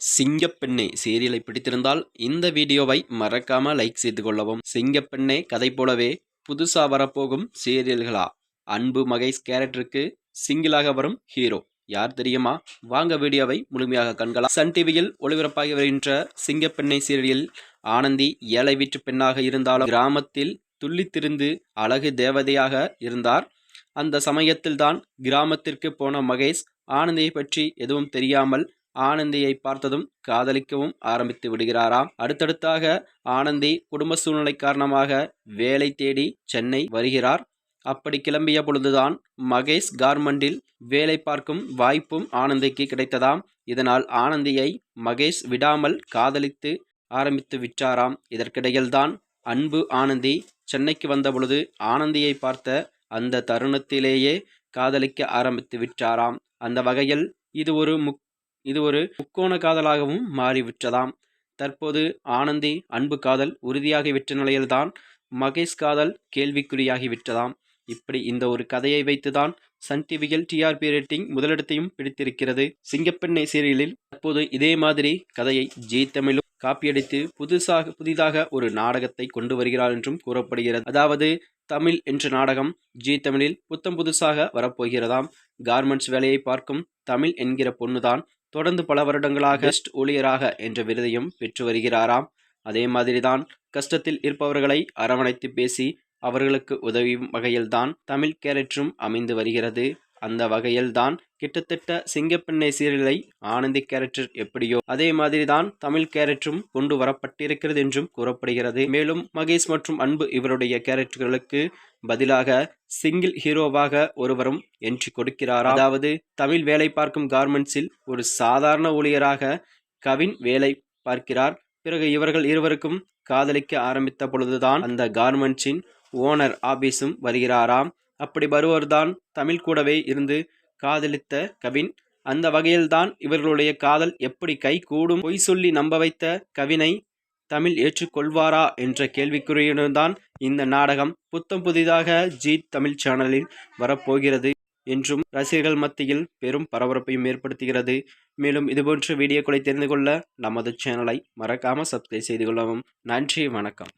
சிங்கப்பெண்ணே சீரியலை பிடித்திருந்தால் இந்த வீடியோவை மறக்காம லைக் செய்து கொள்ளவும். சிங்கப்பெண்ணே கதை போலவே புதுசா வரப்போகும் சீரியல்களா? அன்பு மகேஷ் கேரக்டருக்கு சிங்கிளாக வரும் ஹீரோ. யார் தெரியுமா? வாங்க வீடியோவை முழுமையாக கண்கலாம் சன் டிவியில் ஒளிபரப்பாகி வருகின்ற சிங்கப்பெண்ணை சீரியலில் ஆனந்தி ஏழை வீட்டு பெண்ணாக இருந்தாலும் கிராமத்தில் துள்ளித்திருந்து அழகு தேவதையாக இருந்தார். அந்த சமயத்தில்தான் கிராமத்திற்கு போன மகேஷ் ஆனந்தியை பற்றி எதுவும் தெரியாமல் ஆனந்தியை பார்த்ததும் காதலிக்கவும் ஆரம்பித்து விடுகிறாராம். அடுத்தடுத்தாக ஆனந்தி குடும்ப சூழ்நிலை காரணமாக வேலை தேடி சென்னை வருகிறார். அப்படி கிளம்பிய பொழுதுதான் மகேஷ் கார்மெண்டில் வேலை பார்க்கும் வாய்ப்பும் ஆனந்திக்கு கிடைத்ததாம். இதனால் ஆனந்தியை மகேஷ் விடாமல் காதலித்து ஆரம்பித்து விட்டாராம். இதற்கிடையில்தான் அன்பு ஆனந்தி சென்னைக்கு வந்த பொழுது ஆனந்தியை பார்த்த அந்த தருணத்திலேயே காதலிக்க ஆரம்பித்து விட்டாராம். அந்த வகையில் இது ஒரு முக் இது ஒரு முக்கோண காதலாகவும் மாறிவிட்டதாம். தற்போது ஆனந்தி அன்பு காதல் உறுதியாகிவிட்ட நிலையில்தான் மகேஷ் காதல் கேள்விக்குறியாகிவிட்டதாம் இப்படி இந்த ஒரு கதையை வைத்துதான் சன் டிவியில் டிஆர்பி ரேட்டிங் முதலிடத்தையும் பிடித்திருக்கிறது. சிங்கப்பெண்ணை சீரியலில் தற்போது இதே மாதிரி கதையை ஜி தமிழும் காப்பியடித்து புதுசாக புதிதாக ஒரு நாடகத்தை கொண்டு வருகிறார் என்றும் கூறப்படுகிறது. அதாவது தமிழ் என்ற நாடகம் ஜி தமிழில் புத்தம் புதுசாக வரப்போகிறதாம். கார்மெண்ட்ஸ் வேலையை பார்க்கும் தமிழ் என்கிற பொண்ணுதான் தொடர்ந்து பல வருடங்களாக பெஸ்ட் ஊழியராக என்ற விருதையும் பெற்று வருகிறாராம். அதே மாதிரிதான் கஷ்டத்தில் இருப்பவர்களை அரவணைத்து பேசி அவர்களுக்கு உதவியும் வகையில்தான் தமிழ் கேரக்டரும் அமைந்து வருகிறது. அந்த வகையில்தான் கிட்டத்தட்ட சிங்கப்பெண்ணை சீரியலை ஆனந்தி கேரக்டர் எப்படியோ அதே மாதிரிதான் தமிழ் கேரக்டரும் கொண்டு வரப்பட்டிருக்கிறது என்றும் கூறப்படுகிறது. மேலும் மகேஷ் மற்றும் அன்பு இவருடைய கேரக்டர்களுக்கு பதிலாக சிங்கிள் ஹீரோவாக ஒருவரும் என்ட்ரி கொடுக்கிறார்? அதாவது தமிழ் வேலை பார்க்கும் கார்மெண்ட்ஸில் ஒரு சாதாரண ஊழியராக கவின் வேலை பார்க்கிறார். பிறகு இவர்கள் இருவருக்கும் காதலிக்க ஆரம்பித்த பொழுதுதான் அந்த கார்மெண்ட்ஸின் ஓனர் ஆபீஸும் வருகிறாராம். அப்படி வருவர்தான் தமிழ் கூடவே இருந்து காதலித்த கவின் அந்த வகையில்தான் இவர்களுடைய காதல் எப்படி கை கூடும் பொய் சொல்லி நம்ப வைத்த கவினை தமிழ் ஏற்றுக்கொள்வாரா என்ற கேள்விக்குறியுடன் தான் இந்த நாடகம். புத்தம் புதிதாக ஜி தமிழ் சேனலில் வரப்போகிறது என்றும் ரசிகர்கள் மத்தியில் பெரும் பரபரப்பையும் ஏற்படுத்துகிறது. மேலும் இதுபோன்ற வீடியோக்களை தெரிந்து கொள்ள நமது சேனலை மறக்காமல் சப்ஸ்கிரைப் செய்து கொள்ளவும். நன்றி வணக்கம்.